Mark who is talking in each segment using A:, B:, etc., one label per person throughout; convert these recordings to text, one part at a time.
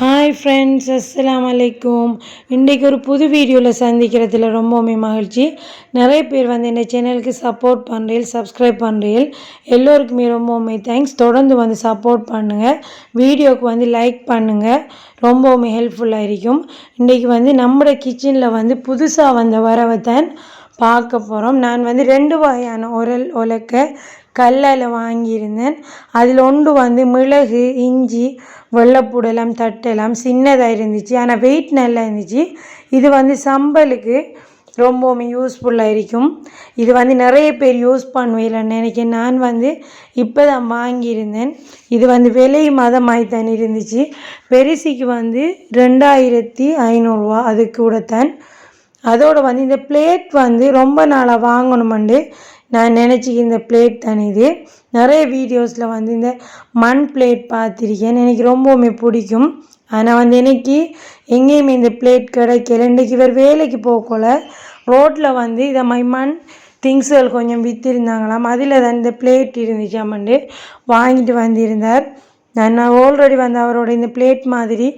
A: Hi friends அஸ்லாம் அலைக்கும் இன்றைக்கு ஒரு புது வீடியோவில் சந்திக்கிறதுல ரொம்பவுமே மகிழ்ச்சி. நிறைய பேர் வந்து இந்த சேனலுக்கு சப்போர்ட் பண்ணுறீள் சப்ஸ்கிரைப் பண்ணுறீள் எல்லோருக்குமே ரொம்பவுமே தேங்க்ஸ் தொடர்ந்து வந்து சப்போர்ட் பண்ணுங்கள் வீடியோவுக்கு வந்து லைக் பண்ணுங்கள் ரொம்பவுமே ஹெல்ப்ஃபுல்லாக இருக்கும். இன்றைக்கி வந்து நம்மளோட கிச்சனில் வந்து புதுசாக வந்த வரவை தான் பார்க்க போகிறோம் நான் வந்து ரெண்டு வகையான உரல் உலக்க கல்லால் வாங்கியிருந்தேன். அதில் ஒன்று வந்து மிளகு இஞ்சி வெள்ளைப்பூடெல்லாம் தட்டெல்லாம் சின்னதாக இருந்துச்சு. ஆனால் வெயிட் நல்லா இருந்துச்சு. இது வந்து சம்பலுக்கு ரொம்பவுமே யூஸ்ஃபுல்லாக இருக்கும். இது வந்து நிறைய பேர் யூஸ் பண்ணுவீங்கன்னு நினைக்கிறேன். நான் வந்து இப்போ தான் வாங்கியிருந்தேன். இது வந்து விலை மதமாய் தான் இருந்துச்சு. பெருசிக்கு வந்து ரெண்டாயிரத்தி ஐநூறுரூவா அது கூடத்தான் அதோடு வந்து இந்த பிளேட் வந்து ரொம்ப நாளாக வாங்கணுமெண்டு. நான் நினச்சி இந்த பிளேட் தான் இது. நிறைய வீடியோஸில் வந்து இந்த மண் பிளேட் பார்த்துருக்கேன். எனக்கு ரொம்பவுமே பிடிக்கும். ஆனால் வந்து எனக்கு எங்கேயுமே இந்த பிளேட் கிடைக்கல. இன்றைக்கு இவர் வேலைக்கு போகல. ரோட்டில் வந்து இதை மை மண் திங்ஸுகள் கொஞ்சம் விற்றுருந்தாங்களாம் அதில் தான் இந்த பிளேட் இருந்துச்சாமண்டு வாங்கிட்டு வந்திருந்தார். நான் ஆல்ரெடி வந்து அவரோட இந்த பிளேட் மாதிரி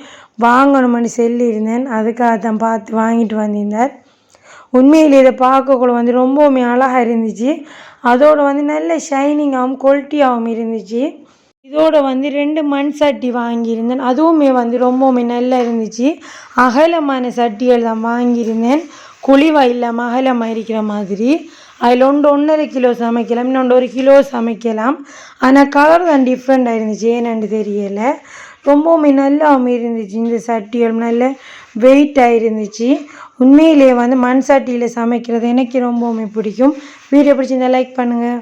A: வாங்கணும்னு சொல்லியிருந்தேன். அதுக்காக தான் பார்த்து வாங்கிட்டு வந்திருந்தார். உண்மையில் இதை பார்க்கக்குள்ள வந்து ரொம்பவுமே அழகாக இருந்துச்சு. அதோடு வந்து நல்ல ஷைனிங்காகவும் குவாலிட்டியாகவும் இருந்துச்சு. இதோட வந்து ரெண்டு மண் சட்டி வாங்கியிருந்தேன். அதுவுமே வந்து ரொம்பவுமே நல்லா இருந்துச்சு. அகலமான சட்டிகள் தான் வாங்கியிருந்தேன். குழிவா இல்லாமல் அகலமாக இருக்கிற மாதிரி. அதில் ஒன்று ஒன்றரை கிலோ சமைக்கலாம் இன்னொன்று ஒரு கிலோ சமைக்கலாம். ஆனால் கலர் தான் டிஃப்ரெண்ட்டாக இருந்துச்சு. ஏன்னு தெரியலை. ரொம்பவுமே நல்லாவும் இருந்துச்சு. இந்த சட்டிகள் நல்ல வெயிட்டாக இருந்துச்சு. உண்மையிலேயே வந்து மண் சட்டியில் சமைக்கிறது எனக்கு ரொம்பவுமே பிடிக்கும். வீடியோ பிடிச்சிருந்தா லைக் பண்ணுங்கள்